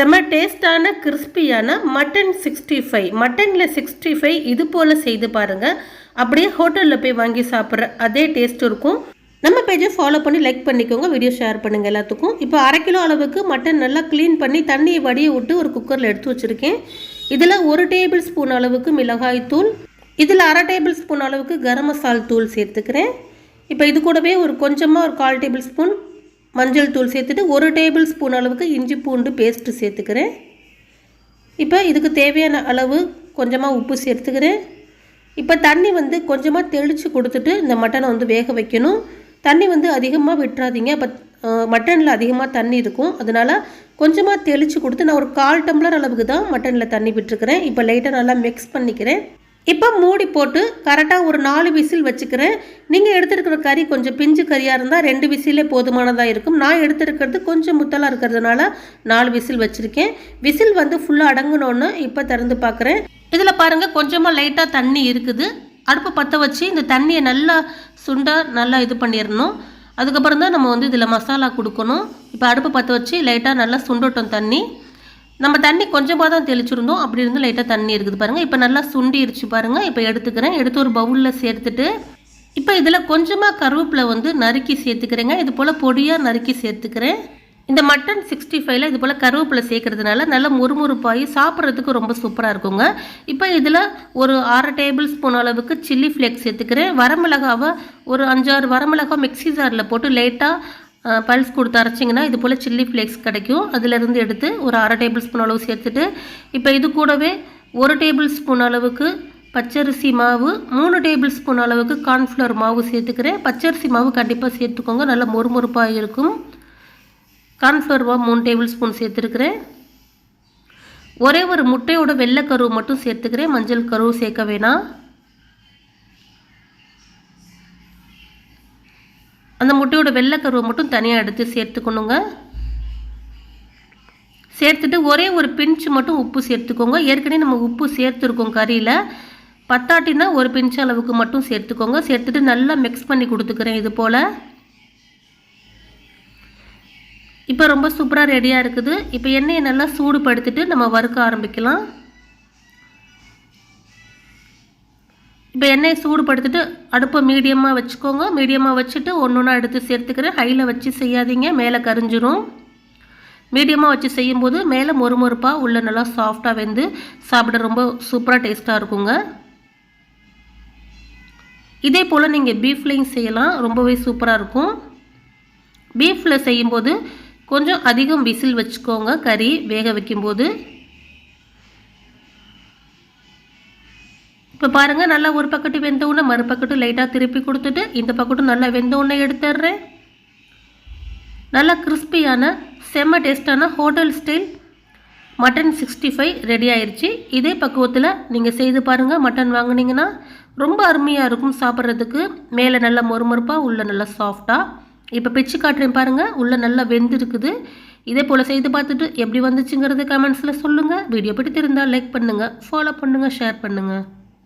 செம டேஸ்டான கிறிஸ்பியான மட்டன் சிக்ஸ்டி ஃபைவ். மட்டனில் சிக்ஸ்டி ஃபைவ் இது போல் செய்து பாருங்கள் அப்படியே ஹோட்டலில் போய் வாங்கி சாப்பிட்ற அதே டேஸ்ட் இருக்கும். நம்ம பேஜை ஃபாலோ பண்ணி லைக் பண்ணிக்கோங்க. வீடியோ ஷேர் பண்ணுங்கள் எல்லாத்துக்கும். இப்போ அரை கிலோ அளவுக்கு மட்டன் நல்லா க்ளீன் பண்ணி தண்ணியை வடிய விட்டு ஒரு குக்கரில் எடுத்து வச்சுருக்கேன். இதில் ஒரு டேபிள் ஸ்பூன் அளவுக்கு மிளகாய் தூள். இதில் அரை டேபிள் ஸ்பூன் அளவுக்கு கரம் மசால் தூள் சேர்த்துக்கிறேன். இப்போ இது கூடவே ஒரு கொஞ்சமாக ஒரு கால் டேபிள் ஸ்பூன் மஞ்சள் தூள் சேர்த்துட்டு ஒரு டேபிள் ஸ்பூன் அளவுக்கு இஞ்சி பூண்டு பேஸ்ட்டு சேர்த்துக்கிறேன். இப்போ இதுக்கு தேவையான அளவு கொஞ்சமாக உப்பு சேர்த்துக்கிறேன். இப்போ தண்ணி வந்து கொஞ்சமாக தெளித்து கொடுத்துட்டு இந்த மட்டனை வந்து வேக வைக்கணும். தண்ணி வந்து அதிகமாக விட்டுறாதீங்க. அப்போ மட்டனில் அதிகமாக தண்ணி இருக்கும். அதனால் கொஞ்சமாக தெளித்து கொடுத்து நான் ஒரு கால் டம்ளர் அளவுக்கு தான் மட்டனில் தண்ணி விட்டுருக்கிறேன். இப்போ லைட்டாக நல்லா மிக்ஸ் பண்ணிக்கிறேன். இப்போ மூடி போட்டு கரெக்டாக ஒரு நாலு விசில் வச்சுக்கிறேன். நீங்கள் எடுத்துருக்கிற கறி கொஞ்சம் பிஞ்சு கறியாக இருந்தால் ரெண்டு விசிலே போதுமானதாக இருக்கும். நான் எடுத்துருக்கிறது கொஞ்சம் முத்தலாக இருக்கிறதுனால நாலு விசில் வச்சுருக்கேன். விசில் வந்து ஃபுல்லாக அடங்கணுன்னு இப்போ திறந்து பார்க்குறேன் இதில் பாருங்கள் கொஞ்சமாக லைட்டாக தண்ணி இருக்குது. அடுப்பை பற்ற வச்சு இந்த தண்ணியை நல்லா சுண்டாக நல்லா இது பண்ணிடணும் அதுக்கப்புறம் தான் நம்ம வந்து இதில் மசாலா கொடுக்கணும். இப்போ அடுப்பை பற்ற வச்சு லைட்டாக நல்லா சுண்டட்டும் தண்ணி. நம்ம தண்ணி கொஞ்சமாக தான் தெளிச்சிருந்தோம். அப்படி இருந்து லைட்டாக தண்ணி இருக்குது பாருங்கள் இப்போ நல்லா சுண்டிருச்சு பாருங்கள் இப்போ எடுத்துக்கிறேன். எடுத்து ஒரு பவுலில் சேர்த்துட்டு இப்போ இதில் கொஞ்சமாக கருவேப்பிலை வந்து நறுக்கி சேர்த்துக்கிறேங்க. இது போல் பொடியாக நறுக்கி சேர்த்துக்கிறேன். இந்த மட்டன் சிக்ஸ்டி ஃபைவ்ல இது போல் கருவேப்பிலை சேர்க்கறதுனால நல்லா முறுமுறுப்பாகி சாப்பிட்றதுக்கு ரொம்ப சூப்பராக இருக்குங்க. இப்போ இதில் ஒரு அரை டேபிள் ஸ்பூன் அளவுக்கு சில்லி ஃப்ளேக்ஸ் சேர்த்துக்கிறேன். வரமிளகாவை ஒரு அஞ்சாறு வரமிளகா மிக்ஸி ஜாரில் போட்டு லேட்டாக பல்ஸ் கொடுத்து அரைச்சிங்கன்னா இது போல் சில்லி ஃப்ளேக்ஸ் கிடைக்கும். அதிலிருந்து எடுத்து ஒரு அரை டேபிள் ஸ்பூன் அளவு சேர்த்துட்டு இப்போ இது கூடவே ஒரு டேபிள் ஸ்பூன் அளவுக்கு பச்சரிசி மாவு மூணு டேபிள் ஸ்பூன் அளவுக்கு கார்ன்ஃப்ளவர் மாவு சேர்த்துக்கிறேன். பச்சரிசி மாவு கண்டிப்பாக சேர்த்துக்கோங்க நல்ல மொறுமொறுப்பாக இருக்கும். கார்ன்ஃப்ளவர் மாவு மூணு டேபிள் ஸ்பூன் சேர்த்துருக்கிறேன். ஒரே ஒரு முட்டையோட வெள்ளை கருவு மட்டும் சேர்த்துக்கிறேன். மஞ்சள் கருவு சேர்க்க வேணாம். அந்த முட்டையோட வெள்ளைக்கருவை மட்டும் தனியாக எடுத்து சேர்த்துக்கணுங்க சேர்த்துட்டு ஒரே ஒரு பிஞ்சு மட்டும் உப்பு சேர்த்துக்கோங்க. ஏற்கனவே நம்ம உப்பு சேர்த்துருக்கோம் கறியில். பத்தாட்டினா ஒரு பிஞ்சு அளவுக்கு மட்டும் சேர்த்துக்கோங்க. சேர்த்துட்டு நல்லா மிக்ஸ் பண்ணி கொடுத்துக்கிறேன் இது போல். இப்போ ரொம்ப சூப்பராக ரெடியாக இருக்குது. இப்போ எண்ணெயை நல்லா சூடுபடுத்திட்டு நம்ம வறுக்க ஆரம்பிக்கலாம். இப்போ எண்ணெயை சூடுபடுத்திட்டு அடுப்பை மீடியமாக வச்சுக்கோங்க. மீடியமாக வச்சுட்டு ஒன்று ஒன்றா எடுத்து சேர்த்துக்கிறேன். ஹையில் வச்சு செய்யாதீங்க. மேலே கரிஞ்சிரும். மீடியமாக வச்சு செய்யும்போது மேலே மொறுமொறுப்பாக உள்ள நல்லா சாஃப்டாக வெந்து சாப்பிட ரொம்ப சூப்பராக டேஸ்ட்டாக இருக்குங்க. இதே போல் நீங்கள் பீஃப்லேயும் செய்யலாம். ரொம்பவே சூப்பராக இருக்கும். பீஃபில் செய்யும்போது கொஞ்சம் அதிகம் விசில் வச்சுக்கோங்க. கறி வேக வைக்கும்போது. இப்போ பாருங்கள் நல்லா ஒரு பக்கத்து வெந்த உடனே மறுபக்கட்டு லைட்டாக திருப்பி கொடுத்துட்டு இந்த பக்கட்டும் நல்லா வெந்த உடனே எடுத்துடுறேன். நல்லா கிறிஸ்பியான செம்ம டேஸ்டான hotel style mutton sixty five ready ஆயிடுச்சு இதே பக்குவத்தில் நீங்கள் செய்து பாருங்கள் மட்டன் வாங்கினீங்கன்னா ரொம்ப அருமையாக இருக்கும் சாப்பிட்றதுக்கு. மேலே நல்லா மொறுமொறுப்பாக உள்ளே நல்லா சாஃப்டாக இப்போ பிச்சு காட்டுறேன் பாருங்கள் உள்ளே நல்லா வெந்திருக்குது. இதே போல் செய்து பார்த்துட்டு எப்படி வந்துச்சுங்கிறது கமெண்ட்ஸில் சொல்லுங்கள் வீடியோ பிடித்திருந்தால் லைக் பண்ணுங்கள் ஃபாலோ பண்ணுங்கள் ஷேர் பண்ணுங்கள்